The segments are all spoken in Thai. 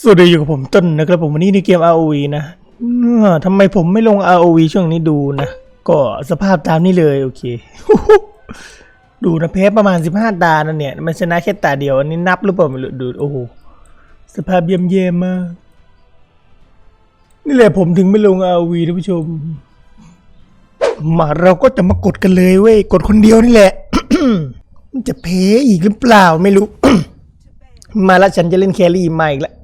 สวัสดีอยู่กับผมต้นนะครับผมวันนี้ในเกม ROV นะเออทำไมผมไม่ลง ROV ช่วงนี้ดูนะ ก็สภาพตามนี้เลยโอเค ดูนะแพ้ประมาณ 15 ตานั่นเนี่ย มันชนะแค่ตาเดียวอันนี้นับหรือเปล่าไม่รู้ดูโอ้โหสภาพเยี่ยมเยี่ยมมาก นี่แหละผมถึงไม่ลง ROV ท่านผู้ชม มาเราก็จะมากดกันเลยเว้ยกดคนเดียวนี่แหละ มันจะแพ้อีกหรือเปล่าไม่รู้ มาล้วฉันจะเล่นแครี่มาอีกแล้ว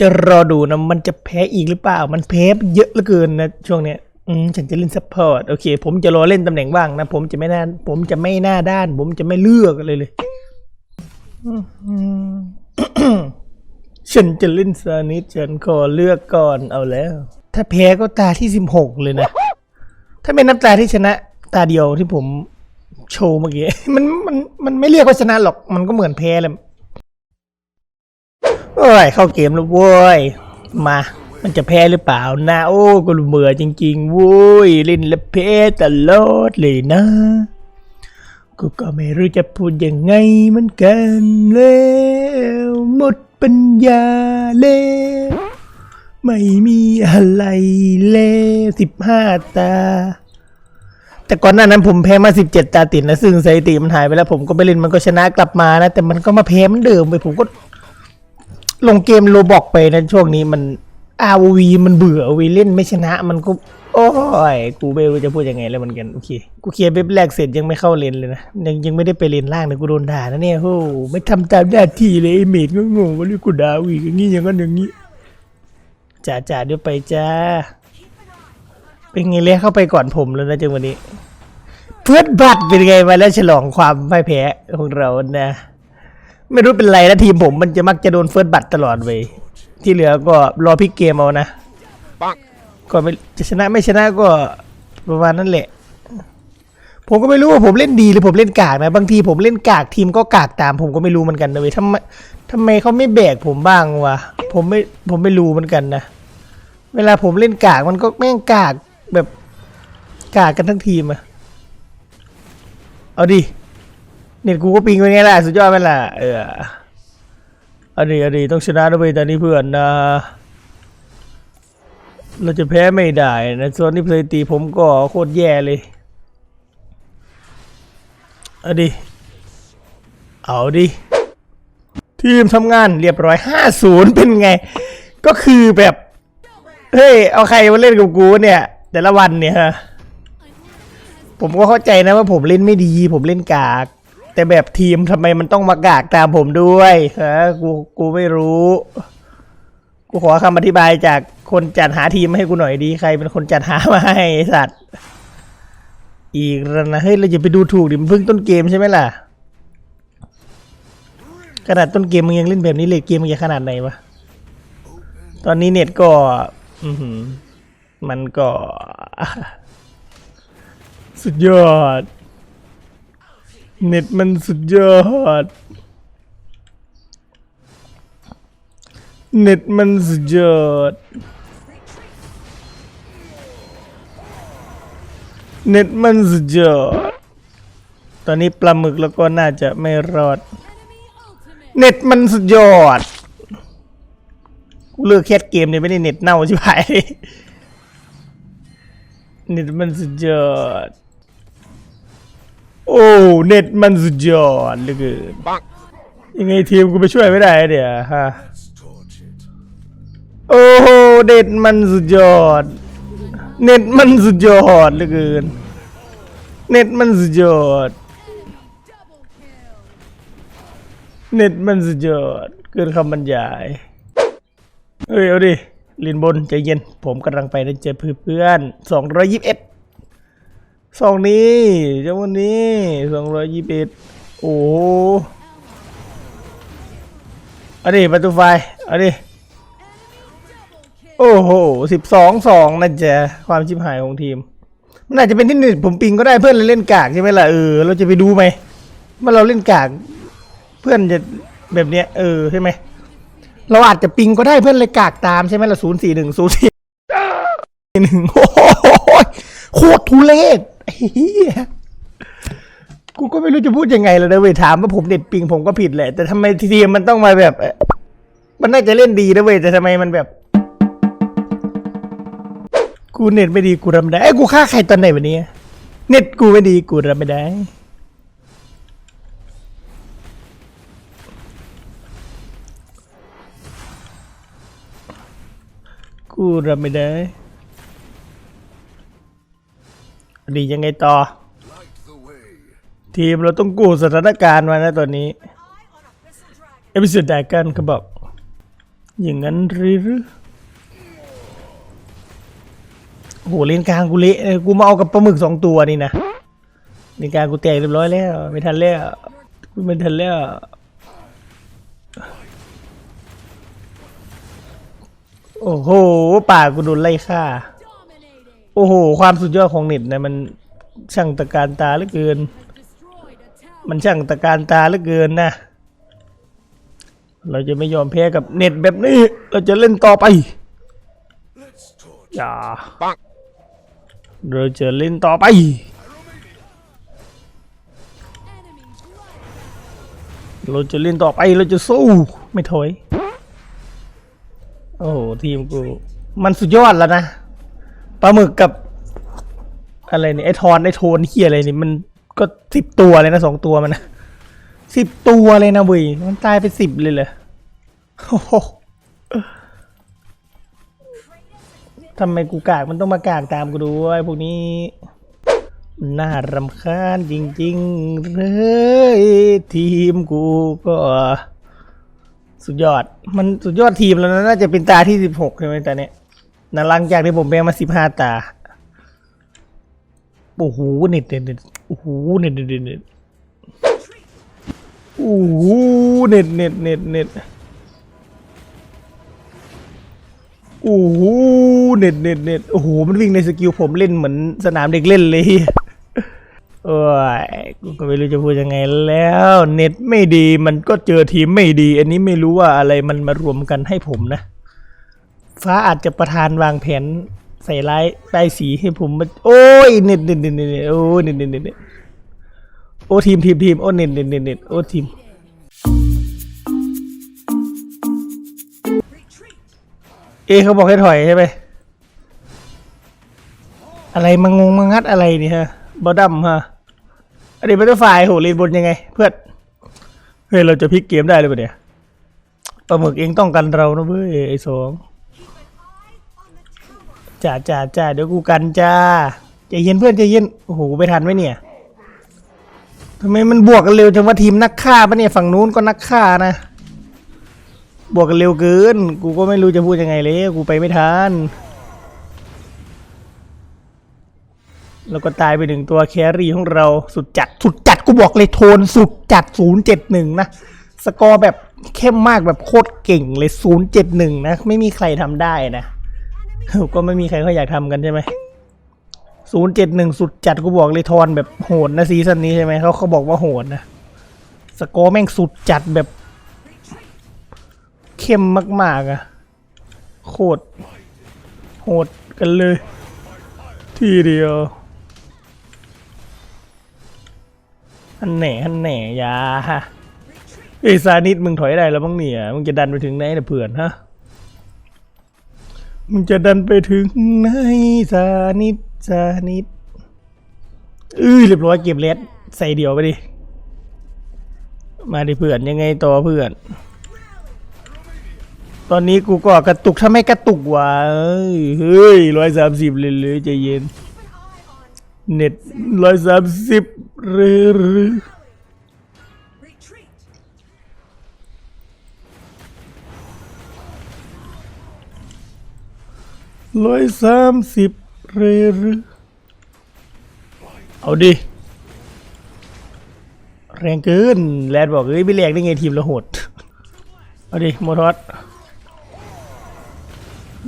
จะรอดูนะมันจะแพ้อีกหรือเปล่า มันแพ้เยอะเหลือเกินนะช่วงเนี้ยอืมฉันจะเล่นซัพพอร์ตโอเค ผมจะรอเล่นตำแหน่งบ้างนะ ผมจะไม่น่าผมจะไม่หน้าด้าน ผมจะไม่เลือกอะไรเลยฉันจะเล่นซานิสฉันขอเลือกก่อนเอาแล้ว ถ้าแพ้ก็ตาที่สิบหกเลยนะ ถ้าเป็นน้ำตาที่ชนะ ตาเดียวที่ผมโชว์เมื่อกี้มันมันมันไม่เรียกว่าชนะหรอก มันก็เหมือนแพ้เลย โอ้ยเข้าเกมแล้วเว้ย มา มันจะแพ้หรือเปล่านะโอ้ก็เบื่อจริงๆโว้ยล่นแล้วแพ้ตลอดเลยนะ กูก็ไม่รู้จะพูดยังไงมือนกันแล้วหมดปัญญาแล้วไม่มีอะไรแล้วสิบห้าตา แต่ก่อนหน้านั้นผมแพ้มาสิบเจ็ดตาติดนะ ซึ่งสถิติมันหายไปแล้ว ผมก็ไปเล่นมันก็ชนะกลับมานะ แต่มันก็มาแพ้มันเดิมไปผมก็ ลงเกมโลบอกไปนะช่วงนี้มัน ROV มันเบื่อวีเล่นไม่ชนะมันก็ โอ้ย กูไม่รู้จะพูดยังไงแล้วเหมือนกันโอเคกูเคลียร์เว็บแรกเสร็จยังไม่เข้าเลนเลยนะยังยังไม่ได้ไปเลนล่างเลยกูโดนด่านะเนี่ยโหไม่ทำตามหน้าที่เลยไอเมดก็งงว่าเรียกกูด่าวีอย่างนี้อย่างนั้นอย่างนี้จ่าจ่าเดี๋ยวไปจ้าเป็นไงเลี้ยเข้าไปก่อนผมแล้วนะจังวันนี้ เพื่อนบัตรเป็นไงมาแล้วฉลองความไม่แพ้ของเรานะ ไม่รู้เป็นไรนะทีมผมมันจะมักจะโดนเฟิร์สบัตรตลอดเว้ยที่เหลือก็รอพลิกเกมเอานะก็ไม่จะชนะไม่ชนะก็ประมาณนั้นแหละ ผมก็ไม่รู้ว่าผมเล่นดีหรือผมเล่นกากนะ บางทีผมเล่นกากทีมก็กากตาม ผมก็ไม่รู้เหมือนกันนะเว้ยทำไมทำไมเขาไม่แบกผมบ้างวะผมไม่ผมไม่รู้เหมือนกันนะเวลาผมเล่นกากมันก็แม่งกากแบบกากกันทั้งทีมอะเอาดิ เน็ตกูก็ปิงไปไงล่ะสุดยอดไหมล่ะเอออันนี้อันนี้ต้องชนะด้วยตอนนี้เพื่อนนะเราจะแพ้ไม่ได้นะส่วนนี้เพลย์ตีผมก็โคตรแย่เลยเอาดิ เอาดิ ทีมทำงานเรียบร้อยห้าศูนย์เป็นไง ก็คือแบบ เฮ้ย เอาใครมาเล่นกับกูเนี่ย แต่ละวันเนี่ยฮะผมก็เข้าใจนะว่าผมเล่นไม่ดี ผมเล่นกาก แต่แบบทีมทำไมมันต้องมากากตามผมด้วยฮะกูกูไม่รู้ กูขอคำอธิบายจากคนจัดหาทีมให้กูหน่อยดีใครเป็นคนจัดหามาให้ไอ้สัตว์ อีกแล้วนะเฮ้ยเราจะไปดูถูกดิมันเพิ่งต้นเกมใช่ไหมล่ะขนาดต้นเกมมึงยังเล่นแบบนี้เลยเกมมึงจะขนาดไหนวะตอนนี้เน็ตก็อืมันก็ สุดยอด เน็ตมันสุดยอด เน็ตมันสุดยอด เน็ตมันสุดยอด ตอนนี้ปลาหมึกแล้วก็น่าจะไม่รอด เน็ตมันสุดยอด กูเลิกแคสเกมเนี่ยไม่ได้เน็ตเน่าใช่ไหมเน็ตมันสุดยอด โอ้เน็ตมันสุดยอดเหลือเกินยังไงทีมกูไปช่วยไม่ได้เดี๋ยวฮะโอ้โหเน็ตมันสุดยอด เน็ตมันสุดยอดเหลือเกิน เน็ตมันสุดยอด เน็ตมันสุดยอดเกินคำบรรยายเอ้ยเอาดิลินบนใจเย็น ผมกำลังไปนะเจอเพื่อนสองร้อยยี่สิบเอ็ด สองนี้เจ้าวันนี้สองร้อยยี่สิบเอ็ดโอ้โหเอาดิประตูไฟเอาดิโอ้โหสิบสองสองนะจ๊ะความชิบหายของทีม มันอาจจะเป็นที่หนึ่งผมปิงก็ได้เพื่อนเราเล่นกากใช่ไหมล่ะเออเราจะไปดูไหมว่าเราเล่นกาก เพื่อนจะแบบเนี้ยเออใช่ไหมเราอาจจะปิงก็ได้เพื่อนเลยกากตามใช่ไหมล่ะศูนย์สี่หนึ่งศูนย์สี่หนึ่งโอ้โหโคตรทุเรศ เหี้ยกูก็ไม่รู้จะพูดยังไงแล้วนะเว้ยถามว่าผมเด็ดปิงผมก็ผิดแหละ แต่ทำไมทีมมันต้องมาแบบ มันน่าจะเล่นดีนะเว้ยแต่ทำไมมันแบบ กูเน็ตไม่ดีกูรับไม่ได้ไอ้ยกูฆ่าใครตอนไหนวันนี้เน็ตกูไม่ดีกูรับไม่ได้กูรับไม่ได้ ดียังไงต่อ ทีมเราต้องกู้สถานการณ์มานะตอนนี้เอพิสุดดากันเขาบอกอย่างนั้นหรือโอ้โหเลนกลางกูเละเลยกูมาเอากับปลาหมึกสองตัวนี่นะเลนกลางกูแตกเรียบร้อยแล้วไม่ทันแล้วกูไม่ทันแล้วโอ้โหป่ากูโดนไล่ฆ่า โอ้โห ความสุดยอดของเน็ตนะมันช่างตะการตาเหลือเกิน มันช่างตะการตาเหลือเกินนะ เราจะไม่ยอมแพ้กับเน็ตแบบนี้ เราจะเล่นต่อไป อย่า เราจะเล่นต่อไป เราจะเล่นต่อไป เราจะสู้ ไม่ถอย โอ้โหทีมกู มันสุดยอดแล้วนะ ปลาหมึกกับ อะไรเนี่ยไอทอนไอโทนเฮียอะไรนี่มันก็สิบตัวเลยนะสองตัวมันนะสิบตัวเลยนะเว้ยมันตายไปสิบเลยเหรอโอ้โหทำไมกูกากมันต้องมากากตามกูด้วยพวกนี้ น่ารำคาญจริงๆเลยทีมกูก็ สุดยอด มันสุดยอดทีมแล้วนะน่าจะเป็นตาที่สิบหกใช่ไหมตาเนี้ย นะหลังจากที่ผมแบงมาสิบห้าตา โอ้โหเน็ตเน็ตเน็ตโอ้โหเน็ตเน็ตเน็ตเน็ตโอ้โหเน็ตเน็ตเน็ตเน็ตโอ้โหเน็ตเน็ตเน็ตโอ้โห มันวิ่งในสกิลผมเล่นเหมือนสนามเด็กเล่นเลยโอ้ยกูก็ไม่รู้จะพูดยังไงแล้ว เน็ตไม่ดีมันก็เจอทีมไม่ดี อันนี้ไม่รู้ว่าอะไรมันมารวมกันให้ผมนะ ฟ้าอาจจะประทานวางแผนใส่ร้ายได้ายสีให้ผมมาโอ้ยเน็ตเน็ตเน็ตเน็ตโอ้ยเน็ตเน็ตเน็ตเน็ตโอ้ทีมทีมทีมโอ้เน็ตเน็ตเน็ตเน็ตโอ้ทีมเอเขาบอกให้ถอยใช่ไหมอะไรมางงมางัดอะไรนี่ฮะบอดัมฮะอันนี้เป็นฝ่ายโหเรียนบนยังไง เพื่อนเฮ้ยเราจะพลิกเกมได้เลยปะเนี่ยปลาหมึกเองต้องกันเรานะเว้ยไอ้สอง จ้าจ้าจ้าเดี๋ยวกูกันจ้าใจเย็นเพื่อนใจเย็นโอ้โหไปทันไหมเนี่ยทำไมมันบวกกันเร็วจังว่าทีมนักฆ่าปะเนี่ยฝั่งนู้นก็นักฆ่านะ บวกกันเร็วเกิน กูก็ไม่รู้จะพูดยังไงเลยกูไปไม่ทันแล้วก็ตายไปหนึ่งตัวแครี่ของเราสุดจัดสุดจัดกูบอกเลยโทนสุดจัด 071 นะ สกอร์แบบเข้มมากแบบโคตรเก่งเลย 071 นะ ไม่มีใครทำได้นะ ก็ไม่มีใครเขาอยากทำกันใช่ไหมศูนย์เจ็ดหนึ่งสุดจัดกูบอกเลยทอนแบบโหดนะซีซั่นนี้ใช่ไหมเขาเขาบอกว่าโหดนะสกอร์แม่งสุดจัดแบบ เข้มมากๆอะโคตรโหดกันเลย ทีเดียวอันแหน่อันแหน่ยาไอ้ซานิดมึงถอยได้แล้วบ้งเนี่ยมึงจะดันไปถึงไหนเนี่ยเพื่อนฮะ มึงจะดันไปถึงไหนสานิดสานิดอื้อเรียบร้อยเก็บเลสใส่เดียวไปดิ มาดิเพื่อนยังไงต่อเพื่อน ตอนนี้กูก็กระตุกถ้าไม่กระตุกว่ะเฮ้ยร้อยสามสิบเลยเลยใจเย็น เน็ตร้อยสามสิบหรือ ร้อยสามสิบเรรือเอาดิ แรงเกิน แลนบอกเอ้ยไม่แรงได้ไงทีมเราโหด เอาดิ โมทอส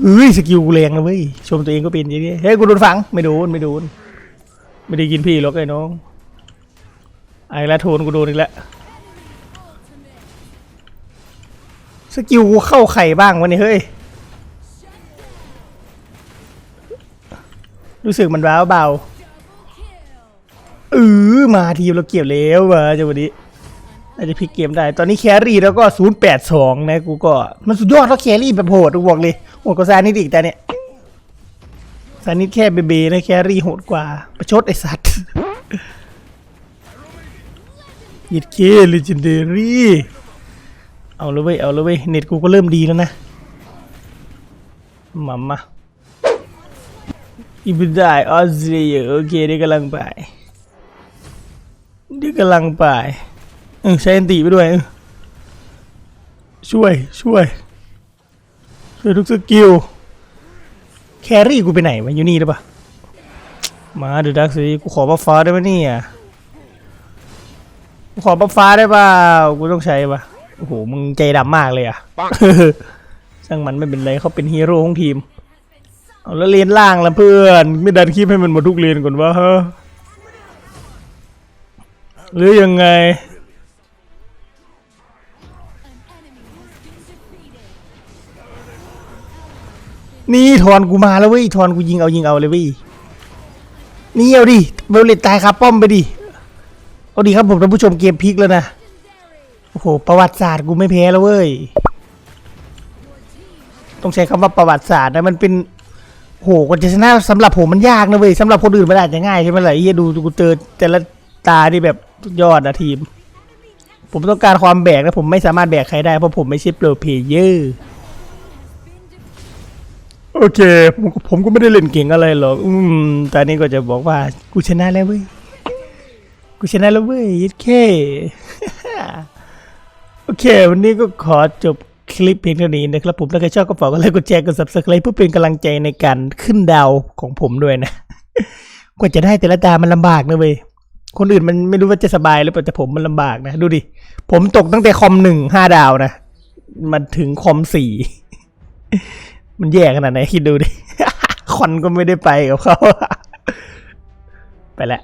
เอ้ย สกิลกูแรงนะเว้ย ชมตัวเองก็เป็นอย่างนี้เฮ้ย กูโดนฝัง ไม่โดน ไม่โดน ไม่ได้กินพี่หรอกไอ้น้องไอ้ละโทนกูโดนอีกแล้วสกิลกูเข้าไข่บ้างวะเนี่ยเฮ้ย รู้สึกมันว้าวเบาเอออมาทีมเราเก็บแล้วว่ะจังหวะนี้น่าจะพลิกเกมได้ ตอนนี้แครี่แล้วก็ศูนย์แปดสองนะกูก็ มันสุดยอดแล้วแครี่แบบโหดกูบอกเลยโหดกว่าซานิดอีกแต่เนี่ยซานิดแค่เบเบนะแครี่โหดกว่า ประชดไอสัตว์ยิดเคลเจนเดอรี่เอาเลยเว้ยเอาเลยเว้ยเน็ตกูก็เริ่มดีแล้วนะมามา อีบได้ออสเตรเลียโอเคเดี๋ยวกำลังไปเดี๋ยวกำลังไปเออใช้อันตีไปด้วยเออช่วย ช่วย ช่วยทุกสกิล แครี่กูไปไหนวะอยู่นี่หรือเปล่ามาเดี๋ยวดักสิกูขอบัฟฟ้าได้ไหมเนี่ยกูขอบัฟฟ้าได้เปล่ากูต้องใช้ปะโอ้โห มึงใจดำมากเลยอะช่างมันไม่เป็นไรเขาเป็นฮีโร่ของทีม เอาแล้วเลนล่างละเพื่อน ไม่ดันคลิปให้มันหมดทุกเลนก่อนวะฮะหรือยังไง นี่ทอนกูมาแล้วเว้ยทอนกูยิงเอายิงเอาเลยเว้ยนี่เอาดิเบลเลตตายครับป้อมไปดิเอาดิครับผมท่านผู้ชมเกมพลิกแล้วนะ โอ้โห ประวัติศาสตร์กูไม่แพ้แล้วเว้ย ต้องใช้คำว่าประวัติศาสตร์นะมันเป็น โหกว่าจะชนะสำหรับผมมันยากนะเว้ยสำหรับคนอื่นมันอาจจะง่ายใช่ไหมล่ะไอ้เฮียดูดูกูเจอแต่ละตาที่แบบสุดยอดนะทีม ผมต้องการความแบกนะผมไม่สามารถแบกใครได้เพราะผมไม่ใช่โปรเพลเยอร์โอเคผมผมก็ไม่ได้เล่นเก่งอะไรหรอกอืมตอนนี้ก็จะบอกว่ากูชนะแล้วเว้ยกูชนะแล้วเว้ยยิดเค โอเค วันนี้ก็ขอจบ คลิปเพียงเท่านี้นะครับผมถ้าใครชอบก็ฝากกดไลค์กดแชร์กด subscribe เพื่อเป็นกำลังใจในการขึ้นดาวของผมด้วยนะกว่าจะได้แต่ละดาวมันลำบากนะเว้ยคนอื่นมันไม่รู้ว่าจะสบายหรือเปล่าแต่ผมมันลำบากนะดูดิผมตกตั้งแต่คอมหนึ่งห้าดาวนะมันถึงคอมสี่มันแย่ขนาดไหนคิดดูดิคอนก็ไม่ได้ไปกับเขาไปแล้ว